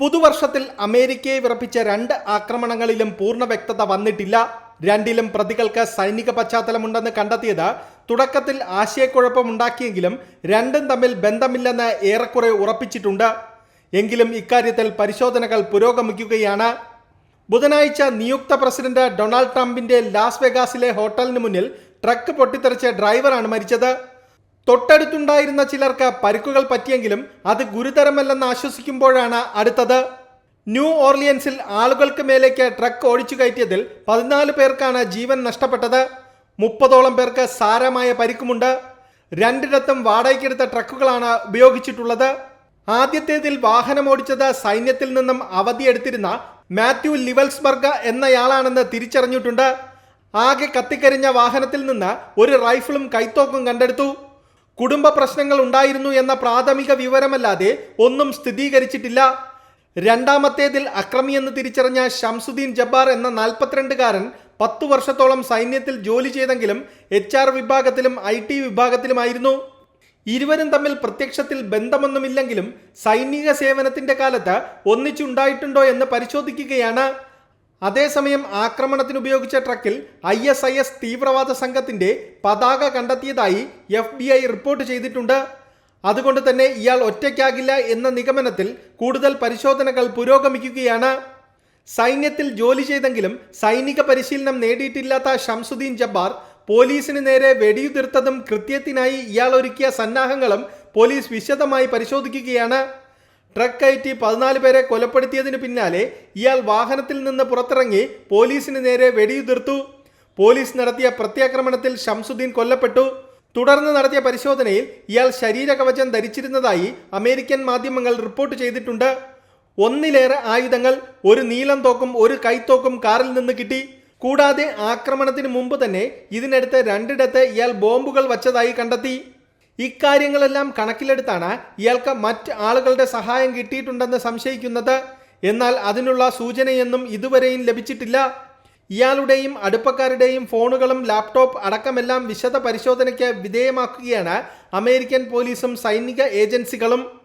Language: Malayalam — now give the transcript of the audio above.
പുതുവർഷത്തിൽ അമേരിക്കയെ വിറപ്പിച്ച രണ്ട് ആക്രമണങ്ങളിലും പൂർണ വ്യക്തത വന്നിട്ടില്ല. രണ്ടിലും പ്രതികൾക്ക് സൈനിക പശ്ചാത്തലമുണ്ടെന്ന് കണ്ടെത്തിയത് തുടക്കത്തിൽ ആശയക്കുഴപ്പമുണ്ടാക്കിയെങ്കിലും രണ്ടും തമ്മിൽ ബന്ധമില്ലെന്ന് ഏറെക്കുറെ ഉറപ്പിച്ചിട്ടുണ്ട്. എങ്കിലും ഇക്കാര്യത്തിൽ പരിശോധനകൾ പുരോഗമിക്കുകയാണ്. ബുധനാഴ്ച നിയുക്ത പ്രസിഡന്റ് ഡൊണാൾഡ് ട്രംപിന്റെ ലാസ് വെഗാസിലെ ഹോട്ടലിന് മുന്നിൽ ട്രക്ക് പൊട്ടിത്തെറിച്ച ഡ്രൈവറാണ് മരിച്ചത്. തൊട്ടടുത്തുണ്ടായിരുന്ന ചിലർക്ക് പരിക്കുകൾ പറ്റിയെങ്കിലും അത് ഗുരുതരമല്ലെന്ന് ആശ്വസിക്കുമ്പോഴാണ് അടുത്തത്. ന്യൂ ഓർലിയൻസിൽ ആളുകൾക്ക് മേലേക്ക് ട്രക്ക് ഓടിച്ചു കയറ്റിയതിൽ പതിനാല് പേർക്കാണ് ജീവൻ നഷ്ടപ്പെട്ടത്. മുപ്പതോളം പേർക്ക് സാരമായ പരിക്കുമുണ്ട്. രണ്ടിടത്തും വാടകയ്ക്കെടുത്ത ട്രക്കുകളാണ് ഉപയോഗിച്ചിട്ടുള്ളത്. ആദ്യത്തേതിൽ വാഹനം വാഹനമോടിച്ചത് സൈന്യത്തിൽ നിന്നും അവധിയെടുത്തിരുന്ന മാത്യു ലിവൽസ്ബർഗ് എന്നയാളാണെന്ന് തിരിച്ചറിഞ്ഞിട്ടുണ്ട്. ആകെ കത്തിക്കരിഞ്ഞ വാഹനത്തിൽ നിന്ന് ഒരു റൈഫിളും കൈത്തോക്കും കണ്ടെടുത്തു. കുടുംബ പ്രശ്നങ്ങൾ ഉണ്ടായിരുന്നു എന്ന പ്രാഥമിക വിവരമല്ലാതെ ഒന്നും സ്ഥിരീകരിച്ചിട്ടില്ല. രണ്ടാമത്തേതിൽ അക്രമിയെന്ന് തിരിച്ചറിഞ്ഞ ഷംസുദ്ദീൻ ജബ്ബാർ എന്ന നാൽപ്പത്തിരണ്ടുകാരൻ പത്തു വർഷത്തോളം സൈന്യത്തിൽ ജോലി ചെയ്തെങ്കിലും എച്ച് ആർ വിഭാഗത്തിലും ഐ ടി വിഭാഗത്തിലുമായിരുന്നു. ഇരുവരും തമ്മിൽ പ്രത്യക്ഷത്തിൽ ബന്ധമൊന്നുമില്ലെങ്കിലും സൈനിക സേവനത്തിന്റെ കാലത്ത് ഒന്നിച്ചുണ്ടായിട്ടുണ്ടോ എന്ന് പരിശോധിക്കുകയാണ്. അതേസമയം ആക്രമണത്തിനുപയോഗിച്ച ട്രക്കിൽ ഐ എസ് ഐ എസ് തീവ്രവാദ സംഘത്തിന്റെ പതാക കണ്ടെത്തിയതായി എഫ് ബി ഐ റിപ്പോർട്ട് ചെയ്തിട്ടുണ്ട്. അതുകൊണ്ട് തന്നെ ഇയാൾ ഒറ്റയ്ക്കാകില്ല എന്ന നിഗമനത്തിൽ കൂടുതൽ പരിശോധനകൾ പുരോഗമിക്കുകയാണ്. സൈന്യത്തിൽ ജോലി ചെയ്തെങ്കിലും സൈനിക പരിശീലനം നേടിയിട്ടില്ലാത്ത ഷംസുദ്ദീൻ ജബ്ബാർ പോലീസിന് നേരെ വെടിയുതിർത്തതും കൃത്യത്തിനായി ഇയാൾ ഒരുക്കിയ സന്നാഹങ്ങളും പോലീസ് വിശദമായി പരിശോധിക്കുകയാണ്. ട്രക്ക് കയറ്റി പതിനാല് പേരെ കൊലപ്പെടുത്തിയതിന് പിന്നാലെ ഇയാൾ വാഹനത്തിൽ നിന്ന് പുറത്തിറങ്ങി പോലീസിന് നേരെ വെടിയുതിർത്തു. പോലീസ് നടത്തിയ പ്രത്യാക്രമണത്തിൽ ഷംസുദ്ദീൻ കൊല്ലപ്പെട്ടു. തുടർന്ന് നടത്തിയ പരിശോധനയിൽ ഇയാൾ ശരീരകവചം ധരിച്ചിരുന്നതായി അമേരിക്കൻ മാധ്യമങ്ങൾ റിപ്പോർട്ട് ചെയ്തിട്ടുണ്ട്. ഒന്നിലേറെ ആയുധങ്ങൾ ഒരു നീളം തോക്കും ഒരു കൈത്തോക്കും കാറിൽ നിന്ന് കിട്ടി. കൂടാതെ ആക്രമണത്തിന് മുമ്പ് തന്നെ ഇതിനടുത്ത് രണ്ടിടത്ത് ഇയാൾ ബോംബുകൾ വച്ചതായി കണ്ടെത്തി. ഇക്കാര്യങ്ങളെല്ലാം കണക്കിലെടുത്താണ് ഇയാൾക്ക് മറ്റ് ആളുകളുടെ സഹായം കിട്ടിയിട്ടുണ്ടെന്ന് സംശയിക്കുന്നത്. എന്നാൽ അതിനുള്ള സൂചനയൊന്നും ഇതുവരെയും ലഭിച്ചിട്ടില്ല. ഇയാളുടെയും അടുപ്പക്കാരുടെയും ഫോണുകളും ലാപ്ടോപ്പ് അടക്കമെല്ലാം വിശദ പരിശോധനയ്ക്ക് വിധേയമാക്കുകയാണ് അമേരിക്കൻ പോലീസും സൈനിക ഏജൻസികളും.